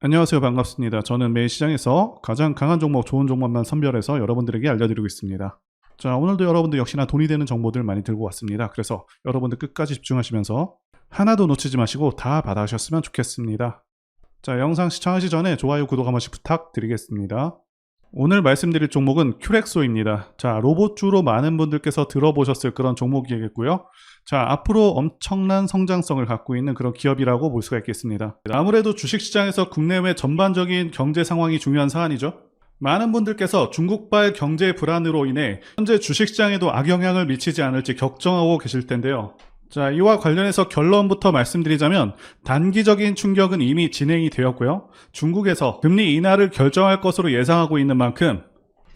안녕하세요. 반갑습니다. 저는 매일 시장에서 가장 강한 종목, 좋은 종목만 선별해서 여러분들에게 알려드리고 있습니다. 자, 오늘도 여러분들 역시나 돈이 되는 정보들 많이 들고 왔습니다. 그래서 여러분들 끝까지 집중하시면서 하나도 놓치지 마시고 다 받아가셨으면 좋겠습니다. 자, 영상 시청하시 전에 좋아요, 구독 한 번씩 부탁드리겠습니다. 오늘 말씀드릴 종목은 큐렉소입니다. 자, 로봇주로 많은 분들께서 들어보셨을 그런 종목이겠고요. 자, 앞으로 엄청난 성장성을 갖고 있는 그런 기업이라고 볼 수가 있겠습니다. 아무래도 주식시장에서 국내외 전반적인 경제 상황이 중요한 사안이죠. 많은 분들께서 중국발 경제 불안으로 인해 현재 주식시장에도 악영향을 미치지 않을지 걱정하고 계실 텐데요. 자, 이와 관련해서 결론부터 말씀드리자면 단기적인 충격은 이미 진행이 되었고요. 중국에서 금리 인하를 결정할 것으로 예상하고 있는 만큼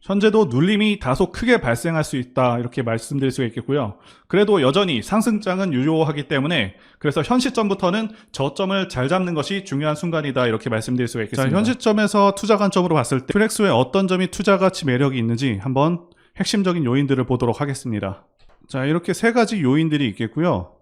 현재도 눌림이 다소 크게 발생할 수 있다 이렇게 말씀드릴 수가 있겠고요. 그래도 여전히 상승장은 유효하기 때문에 그래서 현 시점부터는 저점을 잘 잡는 것이 중요한 순간이다 이렇게 말씀드릴 수가 있겠습니다. 자, 현 시점에서 투자 관점으로 봤을 때 플렉스의 어떤 점이 투자 가치 매력이 있는지 한번 핵심적인 요인들을 보도록 하겠습니다. 자, 이렇게 세 가지 요인들이 있겠고요.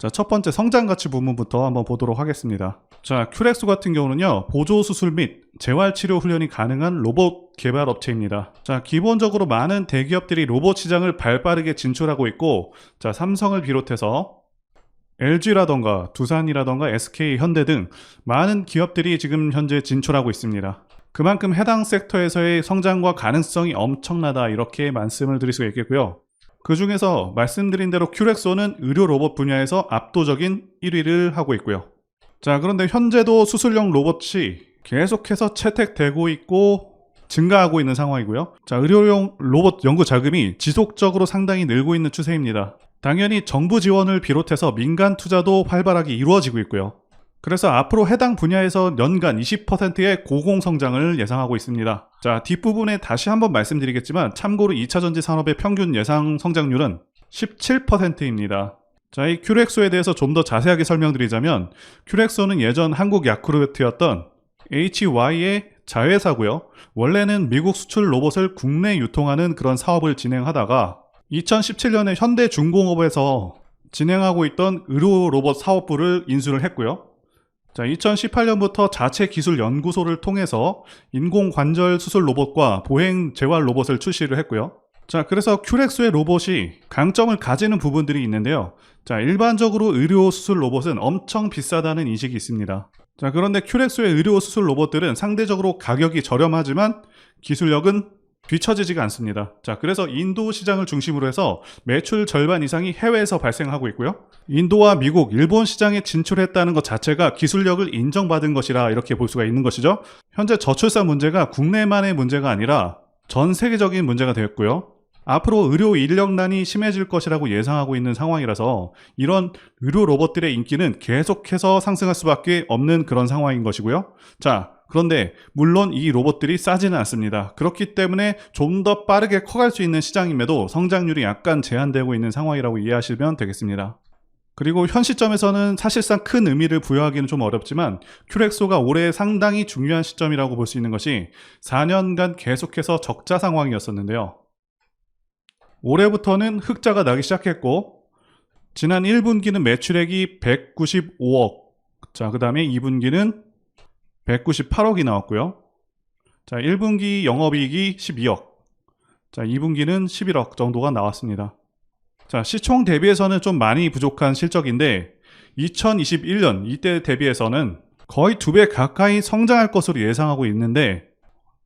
자, 첫 번째 성장 가치 부분부터 한번 보도록 하겠습니다. 자, 큐렉스 같은 경우는요, 보조 수술 및 재활 치료 훈련이 가능한 로봇 개발 업체입니다. 자, 기본적으로 많은 대기업들이 로봇 시장을 발빠르게 진출하고 있고, 자, 삼성을 비롯해서 LG라던가 두산이라던가 SK, 현대 등 많은 기업들이 지금 현재 진출하고 있습니다. 그만큼 해당 섹터에서의 성장과 가능성이 엄청나다 이렇게 말씀을 드릴 수가 있겠고요. 그 중에서 말씀드린 대로 큐렉소는 의료 로봇 분야에서 압도적인 1위를 하고 있고요. 자, 그런데 현재도 수술용 로봇이 계속해서 채택되고 있고 증가하고 있는 상황이고요. 자, 의료용 로봇 연구 자금이 지속적으로 상당히 늘고 있는 추세입니다. 당연히 정부 지원을 비롯해서 민간 투자도 활발하게 이루어지고 있고요. 그래서 앞으로 해당 분야에서 연간 20%의 고공성장을 예상하고 있습니다. 자, 뒷부분에 다시 한번 말씀드리겠지만 참고로 2차전지 산업의 평균 예상 성장률은 17%입니다. 자, 이 큐렉소에 대해서 좀 더 자세하게 설명드리자면 큐렉소는 예전 한국 야쿠르트였던 HY의 자회사고요. 원래는 미국 수출 로봇을 국내 유통하는 그런 사업을 진행하다가 2017년에 현대중공업에서 진행하고 있던 의료 로봇 사업부를 인수를 했고요. 자, 2018년부터 자체 기술 연구소를 통해서 인공 관절 수술 로봇과 보행 재활 로봇을 출시를 했고요. 자, 그래서 큐렉스의 로봇이 강점을 가지는 부분들이 있는데요. 자, 일반적으로 의료 수술 로봇은 엄청 비싸다는 인식이 있습니다. 자, 그런데 큐렉스의 의료 수술 로봇들은 상대적으로 가격이 저렴하지만 기술력은 뒤처지지가 않습니다. 자, 그래서 인도 시장을 중심으로 해서 매출 절반 이상이 해외에서 발생하고 있고요. 인도와 미국, 일본 시장에 진출했다는 것 자체가 기술력을 인정받은 것이라 이렇게 볼 수가 있는 것이죠. 현재 저출산 문제가 국내만의 문제가 아니라 전 세계적인 문제가 되었고요. 앞으로 의료 인력난이 심해질 것이라고 예상하고 있는 상황이라서 이런 의료 로봇들의 인기는 계속해서 상승할 수밖에 없는 그런 상황인 것이고요. 자, 그런데 물론 이 로봇들이 싸지는 않습니다. 그렇기 때문에 좀 더 빠르게 커갈 수 있는 시장임에도 성장률이 약간 제한되고 있는 상황이라고 이해하시면 되겠습니다. 그리고 현 시점에서는 사실상 큰 의미를 부여하기는 좀 어렵지만 큐렉소가 올해 상당히 중요한 시점이라고 볼 수 있는 것이 4년간 계속해서 적자 상황이었었는데요. 올해부터는 흑자가 나기 시작했고 지난 1분기는 매출액이 195억 자, 그 다음에 2분기는 198억이 나왔고요. 자, 1분기 영업이익이 12억. 자, 2분기는 11억 정도가 나왔습니다. 자, 시총 대비해서는 좀 많이 부족한 실적인데 2021년 이때 대비해서는 거의 두 배 가까이 성장할 것으로 예상하고 있는데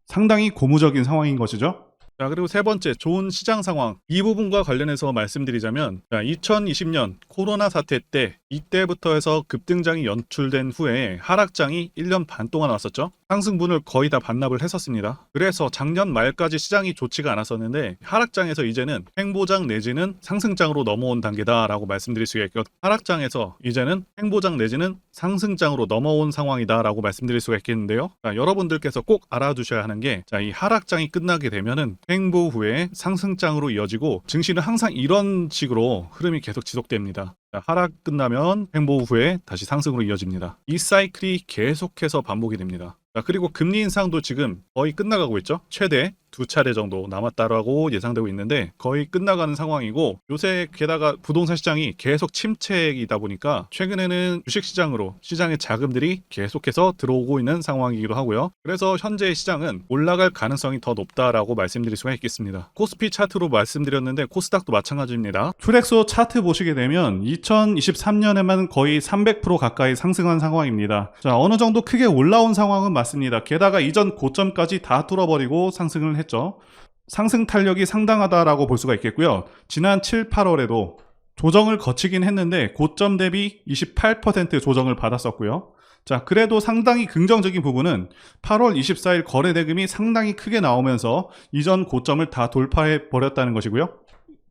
상당히 고무적인 상황인 것이죠. 자, 그리고 세 번째, 좋은 시장 상황. 이 부분과 관련해서 말씀드리자면, 자, 2020년 코로나 사태 때, 이때부터 해서 급등장이 연출된 후에 하락장이 1년 반 동안 왔었죠. 상승분을 거의 다 반납을 했었습니다. 그래서 작년 말까지 시장이 좋지가 않았었는데, 하락장에서 이제는 횡보장 내지는 상승장으로 넘어온 단계다라고 말씀드릴 수가 있고, 하락장에서 이제는 횡보장 내지는 상승장으로 넘어온 상황이다라고 말씀드릴 수가 있겠는데요. 자, 여러분들께서 꼭 알아두셔야 하는 게, 자, 이 하락장이 끝나게 되면은 횡보 후에 상승장으로 이어지고 증시는 항상 이런 식으로 흐름이 계속 지속됩니다. 자, 하락 끝나면 횡보 후에 다시 상승으로 이어집니다. 이 사이클이 계속해서 반복이 됩니다. 자, 그리고 금리 인상도 지금 거의 끝나가고 있죠. 최대 두 차례 정도 남았다라고 예상되고 있는데 거의 끝나가는 상황이고 요새 게다가 부동산 시장이 계속 침체이다 보니까 최근에는 주식 시장으로 시장의 자금들이 계속해서 들어오고 있는 상황이기도 하고요. 그래서 현재 시장은 올라갈 가능성이 더 높다라고 말씀드릴 수가 있겠습니다. 코스피 차트로 말씀드렸는데 코스닥도 마찬가지입니다. 큐렉소 차트 보시게 되면 2023년에만 거의 300% 가까이 상승한 상황입니다. 자, 어느 정도 크게 올라온 상황은 맞습니다. 게다가 이전 고점까지 다 뚫어버리고 상승을 했 죠. 상승 탄력이 상당하다라고 볼 수가 있겠고요. 지난 7, 8월에도 조정을 거치긴 했는데 고점 대비 28% 조정을 받았었고요. 자, 그래도 상당히 긍정적인 부분은 8월 24일 거래 대금이 상당히 크게 나오면서 이전 고점을 다 돌파해 버렸다는 것이고요.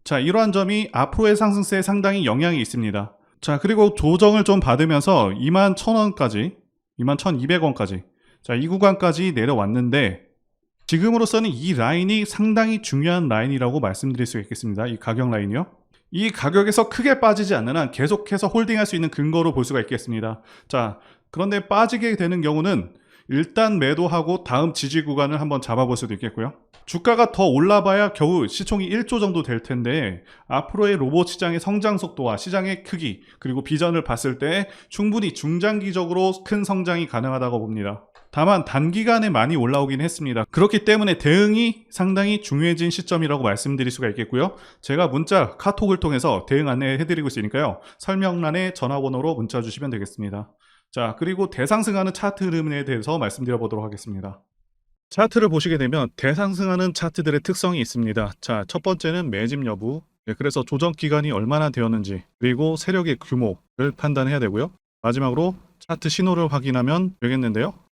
자, 이러한 점이 앞으로의 상승세에 상당히 영향이 있습니다. 자, 그리고 조정을 좀 받으면서 2만 1000원까지, 2만 1200원까지, 자, 이 구간까지 내려왔는데, 지금으로서는 이 라인이 상당히 중요한 라인이라고 말씀드릴 수 있겠습니다. 이 가격 라인이요. 이 가격에서 크게 빠지지 않는 한 계속해서 홀딩할 수 있는 근거로 볼 수가 있겠습니다. 자, 그런데 빠지게 되는 경우는 일단 매도하고 다음 지지 구간을 한번 잡아볼 수도 있겠고요. 주가가 더 올라봐야 겨우 시총이 1조 정도 될 텐데 앞으로의 로봇 시장의 성장 속도와 시장의 크기 그리고 비전을 봤을 때 충분히 중장기적으로 큰 성장이 가능하다고 봅니다. 다만 단기간에 많이 올라오긴 했습니다. 그렇기 때문에 대응이 상당히 중요해진 시점이라고 말씀드릴 수가 있겠고요. 제가 문자, 카톡을 통해서 대응 안내해드리고 있으니까요. 설명란에 전화번호로 문자 주시면 되겠습니다. 자, 그리고 대상승하는 차트 흐름에 대해서 말씀드려 보도록 하겠습니다. 차트를 보시게 되면 대상승하는 차트들의 특성이 있습니다. 자, 첫 번째는 매집 여부. 네, 그래서 조정 기간이 얼마나 되었는지, 그리고 세력의 규모를 판단해야 되고요. 마지막으로 차트 신호를 확인하면 되겠는데요.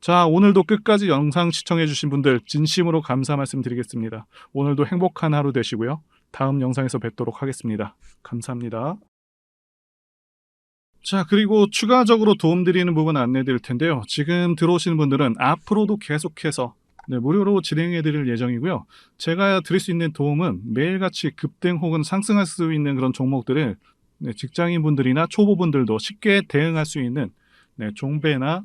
자, 오늘도 끝까지 영상 시청해주신 분들 진심으로 감사 말씀드리겠습니다. 오늘도 행복한 하루 되시고요. 다음 영상에서 뵙도록 하겠습니다. 감사합니다. 자, 그리고 추가적으로 도움드리는 부분 안내 드릴 텐데요. 지금 들어오시는 분들은 앞으로도 계속해서 네, 무료로 진행해 드릴 예정이고요. 제가 드릴 수 있는 도움은 매일같이 급등 혹은 상승할 수 있는 그런 종목들을 네, 직장인분들이나 초보분들도 쉽게 대응할 수 있는 네, 종배나